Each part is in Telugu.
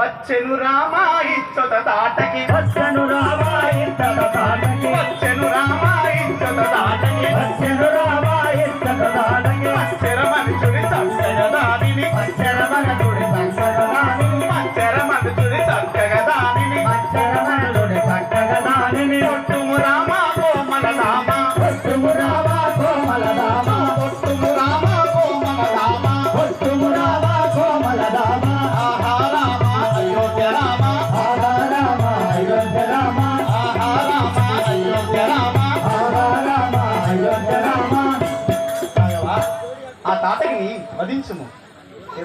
వచ్చెను రామాయిచ్చత తాటకి. వచ్చెను రామాయిచ్చత తాటకి. వచ్చెను రామాయిచ్చత తాటకి. వచ్చెను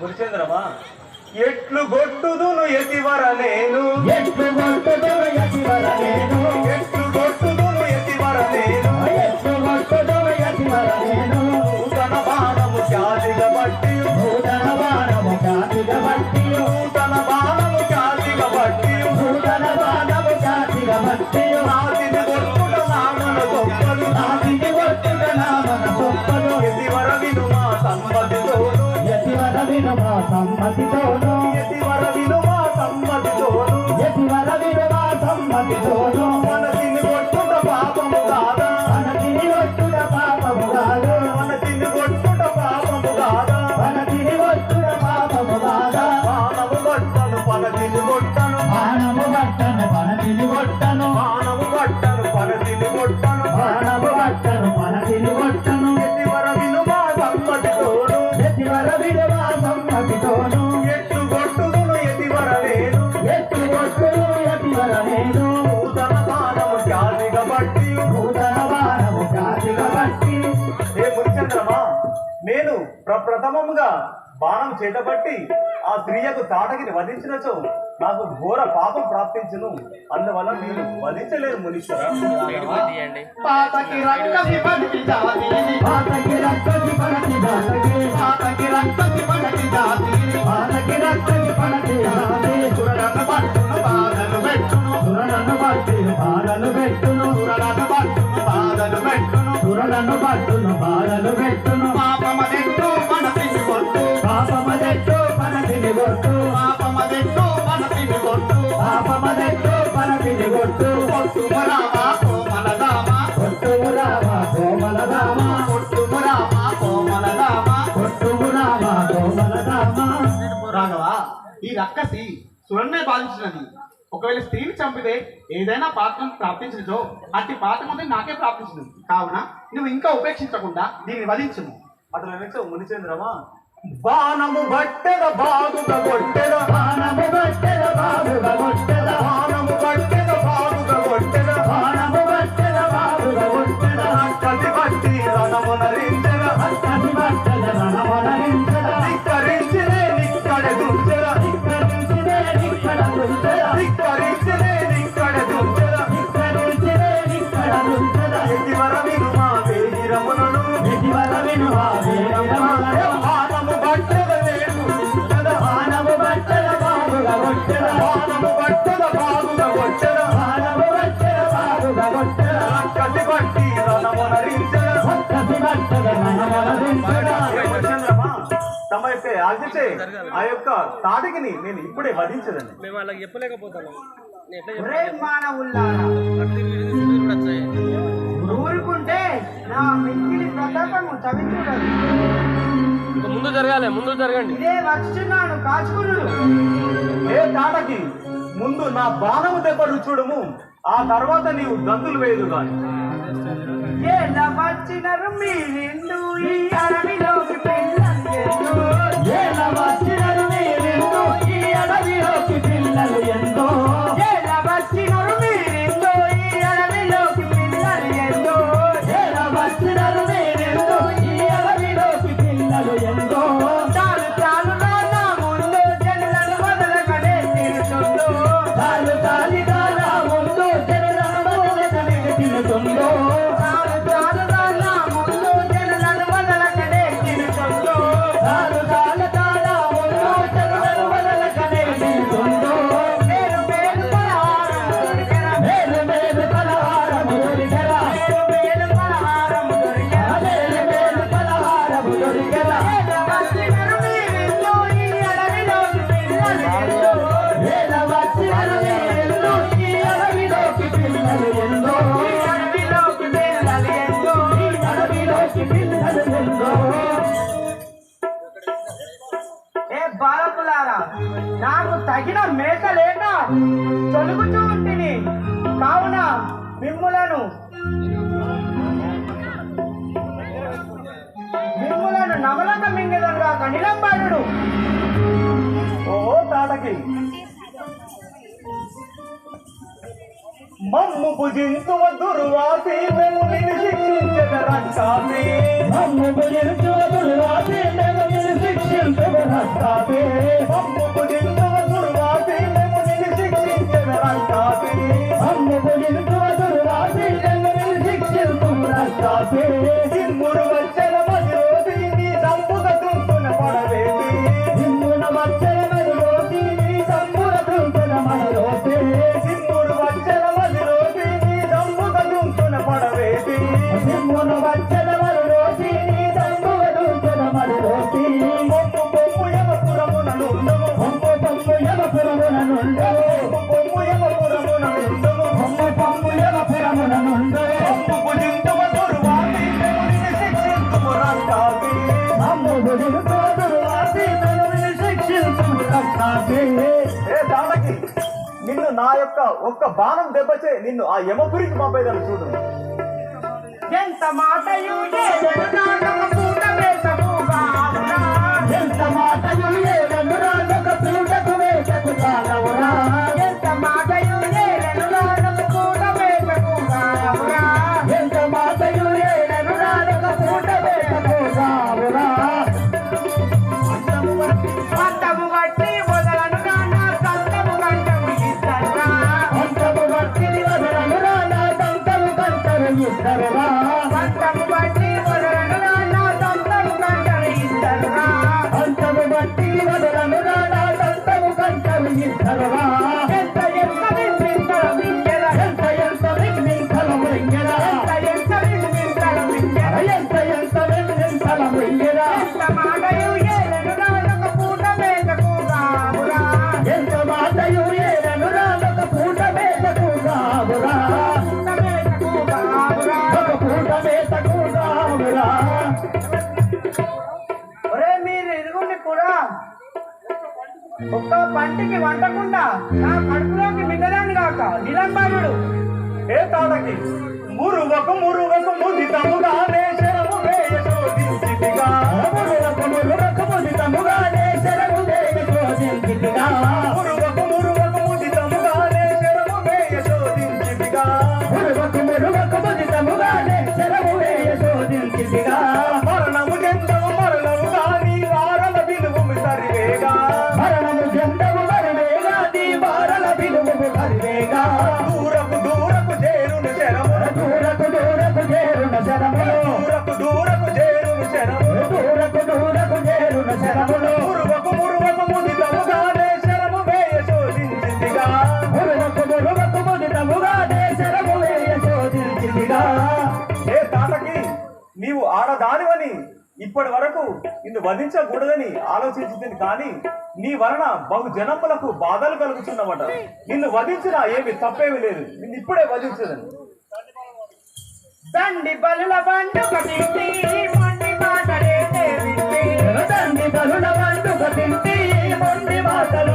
గురిచేంద్రమా ఎట్లు గొట్టుదును ఎతివర నేను సభ సంభటితో నేను ప్రప్రథమముగా బాణం చేతబట్టి ఆ స్త్రీయకు తాటకిని వధించినచో నాకు ఘోర పాపం ప్రాప్తించును. అందువల్ల నేను వధించలేరు మునీశ్వర. పాతకి రక్త ఈ రక్కసి సురన్నే బాధించినది. ఒకవేళ స్త్రీని చంపితే ఏదైనా పాత్ర ప్రాప్తించినచో అట్టి పాత్ర ముందు నాకే ప్రాప్తించింది కావున నువ్వు ఇంకా ఉపేక్షించకుండా దీన్ని వధించము. అతను వెనక మునిచేంద్రమా? బాణము బట్టెర బాగుగా కొట్టెర బాణము బట్టెర బాగుగా కొట్టెర ఆశించే ఆ యొక్క తాటికిని నేను ఇప్పుడే వధించదండి. మేము అలా చెప్పలేకపోతాను ముందు జరగాలి ముందు జరగండి. ఏ తాటకి ముందు నా బాణము దెబ్బలు చూడము ఆ తర్వాత నీవు దంతులు వేయదు కానీ ఏ నవ్వచ్చినారు మీరెందు ಭಾರತ తొలుగుతూ ఉంటుంది కావున మిమ్ములను మిమ్ములను నమలక మింగదంగా కనిలంబాడు ఓ తాటకి మమ్ము భుజింతువ దుర్వాసి మేము నిన్ను శిక్షించదరంటామే మమ్ము భుజింతువ దుర్వాసి మేము నిన్ను శిక్షించదరంటామే మమ్ము భుజింతువ से ఏ దానకి నిన్ను నా యొక్క ఒక్క బాణం దెబ్బచే నిన్ను ఆ యమపురికి పంపేదాన్ని చూడు ఎంత మాటయు అవునా? ఎంత రాజక వేటకు చాలవురా ఒక్క పంటికి వంటకుండా నా కడుపులోకి మిగదాన్ని కాక నిలంబాడు ఏ తాడకి? మురువకు మురువకు ముదితముగా రేచరము వేయటో శోధించితిగా. విలువము సరివేగా దూరపు దూరపు చేరును శరమున దూరపు దూరపు చేరున శరములు. దూరపు దూరపు చేరును శరములు. దూరపు దూరపు చేరున శరములు. మురువకు మురువకు ముదితముగానే శరము వేయ శోధించిందిగా. మురువకు మురువకు ముదితముగానే శరము వేయ శోధించిందిగా. ఏ తాతకి నీవు ఆడదానివని ఇప్పటి వరకు నిన్ను వధించకూడదని ఆలోచించింది కానీ నీ వలన బహు జనములకు బాధలు కలుగుతున్నమాట. నిన్ను వధించినా ఏమి తప్పేమి లేదు. నిన్ను ఇప్పుడే వధించదని. దండి బలుల బండు కటింటి మొండి మాటలే వింటి తండ్రి బలుల మొండి మాటలు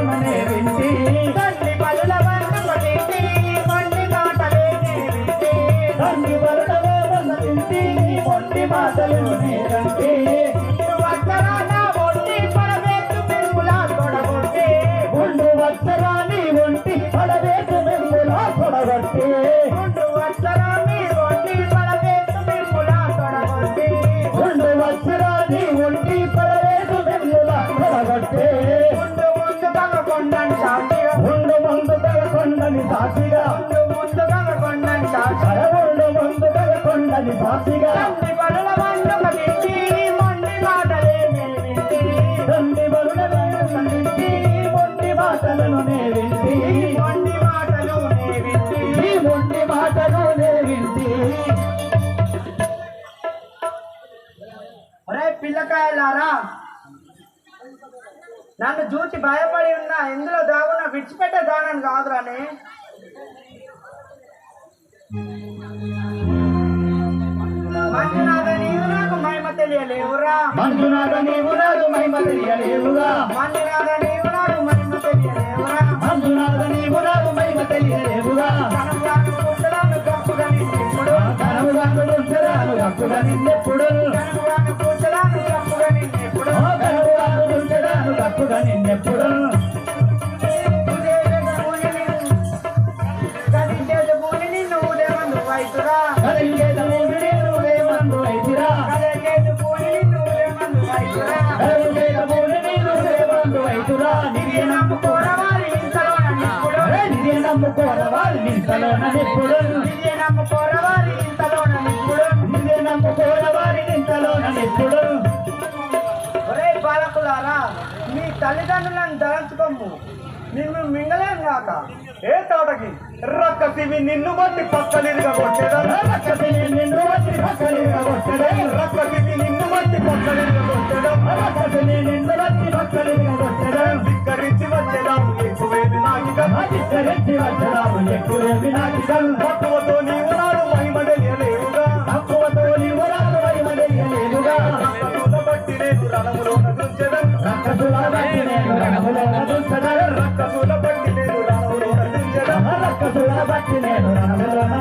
వింటి వత్సరాన్ని ఒంటి పడవేసు వెంగులా తొడగొట్టి ముందు ముందు తగకొండని సాక్షిగా. గుండు ముందు తగకొండని సాక్షిగా. ముందు ముందు తగకొండని సాక్షిగా. అరగుండు ముందు తగకొండని సాక్షిగా. దండి బలుల బండు ఉన్నా ఎందులో దాగున్నా విడిచిపెట్టే దానని కాదురానే మంచి నాద నీవు నాకు మహిమ తెలియ తెలియలేవురా. మంజునాథ నీవు నాడు మహిమ నీవు తెలియలేవురా. మంజునాథ నీవు నిప్పుడు నమ్ముకోర వారి ఇంతలోన నిప్పుడు నింతలోన నిప్పుడు ఒరే బాలకులారా మీ తల్లిదండ్రులను దళచుకోము నిన్ను మింగలేం కాక ఏ తాటకి? రక్కసివి నిన్ను బట్టి పక్కలిరుగా కొట్టేదా రక్కసివి నిన్ను బట్టి పక్కలిరుగా కొట్టడే రక్కసివి నిన్ను బట్టి పక్కలిరుగా కొట్టడం రక్కసివి నిన్ను బట్టి పక్కలిరుగా కొట్టడం ధిక్కరించి వచ్చేదాము ఎక్కువేది నాకిగా ధిక్కరించి వచ్చేదాము ఎక్కువేది నాకిగా తక్కువతో నీవు నాడు మహిమ తెలియలేవుగా. తక్కువతో నీవు నాడు మహిమ తెలియలేవుగా రక్కసుల బట్టి నేను రణములోన దుంచెదం రక్కసుల బట్టి నేను రణములోన దుంచెదం రక్కసుల బట్టి నేను రణములోన దుంచెదం రక్కసుల బట్టి నేను రణములోన